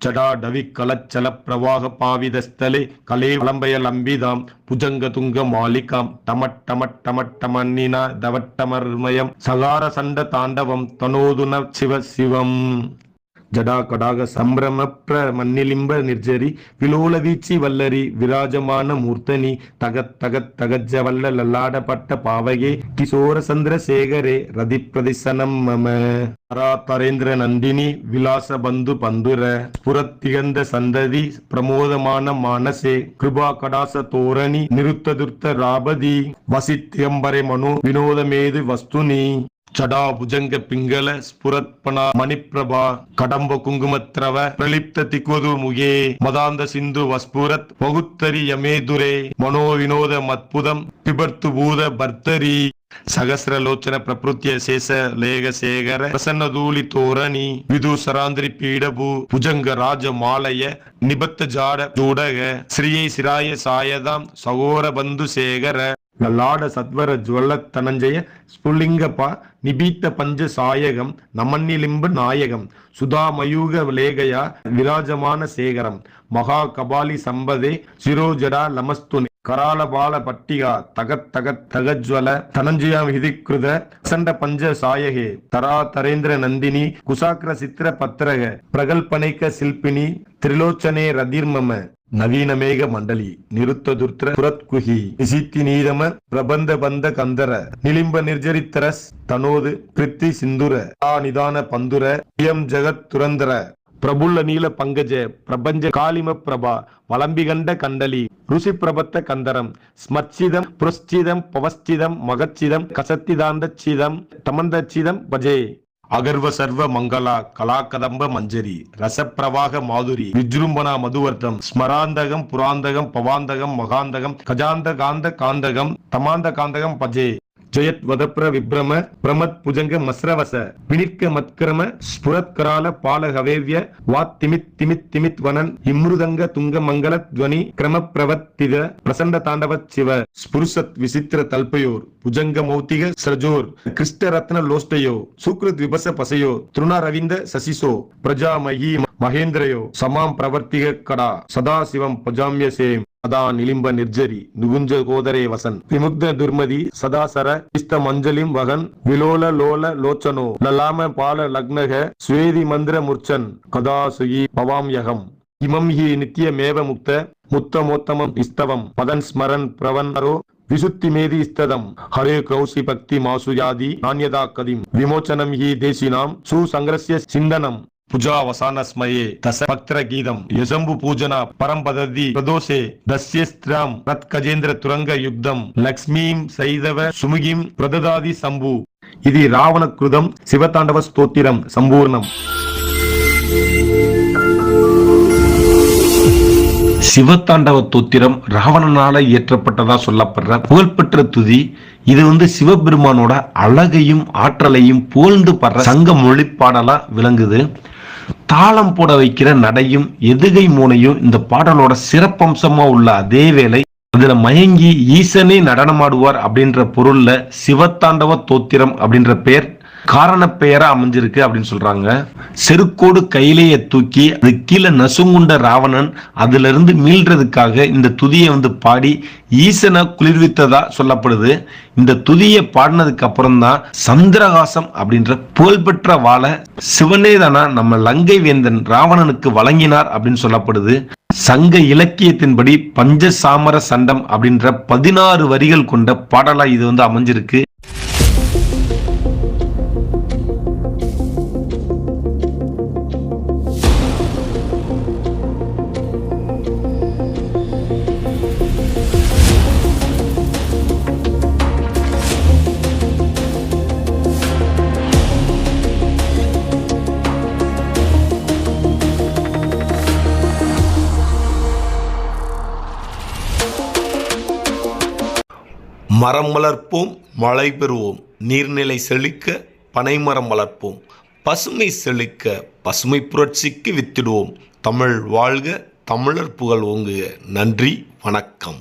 ஜடாடவி கலச்சல பிரவாக பாவிதஸ்தலே கலே வலம்பயல் அம்பிதாம் புஜங்க துங்க மாலிகாம் டமட் டமட் டமட் டமன்னினா தவட்டமர்மயம் சகார சண்ட தாண்டவம் தனோதுன சிவ சிவம். ஜடா கடாக சம்பிரமப்ர மண்ணிலிம்ப நிர்ஜரி விலோல வீச்சி வல்லரி விராஜமான மூர்த்தனி தகத் தகத் தகஜ வல்ல லல்லாடப்பட்ட பாவையே கிசோர சந்திர சேகரே ரதி பிரதிசனம் மம தரேந்திர நந்தினி விலாச பந்து பந்துர புறத்திகந்த சந்ததி பிரமோதமான மானசே கிருபா கடாச தோரணி நிருத்ததுர்த்த ராபதி வசித்தியம்பரை மனு வினோதமேது வஸ்துனி. ಚಡಾ ಭುಜಂಗ ಪಿಂಗಲ ಸ್ಫುರತ್ಪಣ ಮಣಿಪ್ರಭಾ ಕಡಂಬ ಕುಂಕುಮತ್ರವ ಪ್ರಲಿಪ್ತ ತಿಕ್ವದು ಮುಗೇ ಮದಾಂಧ ಸಿಂಧು ವಸ್ಫುರತ್ ಬಹುತ್ತರಿ ಯಮೇದುರೆ ಮನೋ ವಿನೋದ ಮತ್ಪುದಂ ಪಿಬರ್ತು ಭೂದ ಭರ್ತರಿ ಸಹಸ್ರ ಲೋಚನ ಪ್ರಕೃತಿಯ ಶೇಷ ಲೇಗ ಶೇಖರ ಪ್ರಸನ್ನ ಧೂಳಿ ತೋರಣಿ ವಿದು ಸರಾಂದ್ರಿ ಪೀಡಭು ಭುಜಂಗ ರಾಜ ಮಾಲಯ ನಿಬತ್ತ ಜಾಡ ಜೋಡಗ ಶ್ರೀಯೈ ಸಿರಾಯ ಸಾಯದಾಂ ಸಗೋರ ಬಂಧು ಶೇಖರ లలాడ సద్వర జ్వల తనంజయ స్ఫులింగప నిబీత పంజ సాయగం నమన్నిలింబ నాయగం సుధామయూగ లేగయ విరాజమాన సేగరం మహాకబాలి సంబదే శిరోజడా నమస్తుని కరాళబాల పట్టిగా తగత్ తగత్ తగజ్వల తనంజయాం హిదికృత అసండ పంజ సాయహే తరా తరేంద్ర నందిని కుశాగ్ర చిత్ర పత్రగ ప్రగల్పనైక శిల్పిని త్రిలోచనే రదిర్మమ நவீனமேக மண்டலி நிருத்ததுர்த்திர புரத்குஹி நிசித்தி நீதம பிரபந்த பந்த கந்தர நிலிம்ப நிர்ஜரித்தரஸ் தனோது கிருத்தி சிந்துர தா நிதான பந்துர இயம் ஜெகத் துரந்தர பிரபுல்ல நீல பங்கஜ பிரபஞ்ச காளிம பிரபா வலம்பிகண்ட கண்டலி ருசி பிரபத்த கந்தரம் ஸ்மர்ச்சிதம் புரஸ்சிதம் பவஸ்சிதம் மகச்சிதம் கசத்திதாந்த சிதம் தமந்த சிதம் பஜே. அகர்வ சர்வ மங்களா கலாகதம்ப மஞ்சரி ரசப்பிரவாக மாதுரி விஜ்ருபணா மதுவர்த்தம் ஸ்மராந்தகம் புராந்தகம் பவாந்தகம் மகாந்தகம் கஜாந்த காந்த காந்தகம் தமாந்த காந்தகம் பஜே. ஜெயத் வதப்ர விப்ரம பிரமத் புஜங்க மஸ்ரவச வினிர்க்க மத்கிரம ஸ்புரத்கரால பாலகவேவ்ய வாத் திமித் திமித் திமித் வனன் இம்ருதங்க துங்க மங்கள துவனி கிரம பிரவத்தித பிரசண்ட தாண்டவ சிவ ஸ்புருஷத் விசித்திர தல்பயோர் புஜங்க மௌத்திக சரஜோர் கிருஷ்ட ரத்ன லோஷ்டயோ சுக்ருத் விபச பசையோ திருணா ரவிந்த சசிசோ பிரஜாமகி మహేంద్రయో సమాం ప్రవర్తికడ సదాశివం భజామ్యసే సదా నిలింబ నిర్జరి నుగుంజ గోదరే వసన్ విముగ్ధ దుర్మది సదాసర ఇష్ట మంజలిం వహన్ విలోల లోల లోచనో నలామ పాల లగ్నహ స్వేది మంద్ర ముర్చన్ కదా సుయి భవామ్యహం ఇమం హి నిత్యమేవ ముక్త ముత్తమోత్తమం ఇస్తవం పదన్ స్మరన్ ప్రవన్నరో விசுத்தி மேதி இஸ்ததம் ஹரே கௌசி பக்தி மாசுயாதி நான்யதா கதிம் விமோச்சனம் ஹி தேசினாம் சுசங்கரஸ்ய சிந்தனம் పుజావసానస్మయే దశ భక్త్ర గీతం యజంబు పూజన పరంపదది ప్రదోషే దస్యస్త్రాం తత్కజేంద్ర తురంగ యుగ్ధం లక్ష్మీం సైదవ సుముగిం ప్రదదాది సంభు ఇది రావణ కృతం శివతాండవ స్తోత్రం సంపూర్ణం சிவத்தாண்டவ தோத்திரம் ராவணனால இயற்றப்பட்டதா சொல்லப்படுற புகழ்பெற்ற துதி இது வந்து சிவபெருமானோட அழகையும் ஆற்றலையும் புகழ்ந்து படுற சங்க மொழி பாடலா விளங்குது தாளம் போட வைக்கிற நடையும் எதுகை மூனையும் இந்த பாடலோட சிறப்பம்சமா உள்ள அதே வேளை அதுல மயங்கி ஈசனே நடனமாடுவார் அப்படின்ற பொருள்ல சிவத்தாண்டவ தோத்திரம் அப்படின்ற பெயர் காரணப்பெயரா அமைஞ்சிருக்கு அப்படின்னு சொல்றாங்க. செருக்கோடு கையிலேயே தூக்கி அது கீழே நசுங்குண்ட ராவணன் அதுல இருந்து மீள்றதுக்காக இந்த துதியை வந்து பாடி ஈசனை குளிர்வித்ததா சொல்லப்படுது. இந்த துதியை பாடினதுக்கு அப்புறம் தான் சந்திரகாசம் அப்படின்ற புகழ்பெற்ற வாழை சிவனே தானா நம்ம லங்கை வேந்தன் ராவணனுக்கு வழங்கினார் அப்படின்னு சொல்லப்படுது. சங்க இலக்கியத்தின்படி பஞ்சசாமர சண்டம் அப்படின்ற பதினாறு வரிகள் கொண்ட பாடலா இது வந்து அமைஞ்சிருக்கு. மரம் வளர்ப்போம் மழை பெறுவோம். நீர்நிலை செழிக்க பனைமரம் வளர்ப்போம். பசுமை செழிக்க பசுமை புரட்சிக்கு வித்திடுவோம். தமிழ் வாழ்க தமிழர் புகழ் ஓங்குக. நன்றி வணக்கம்.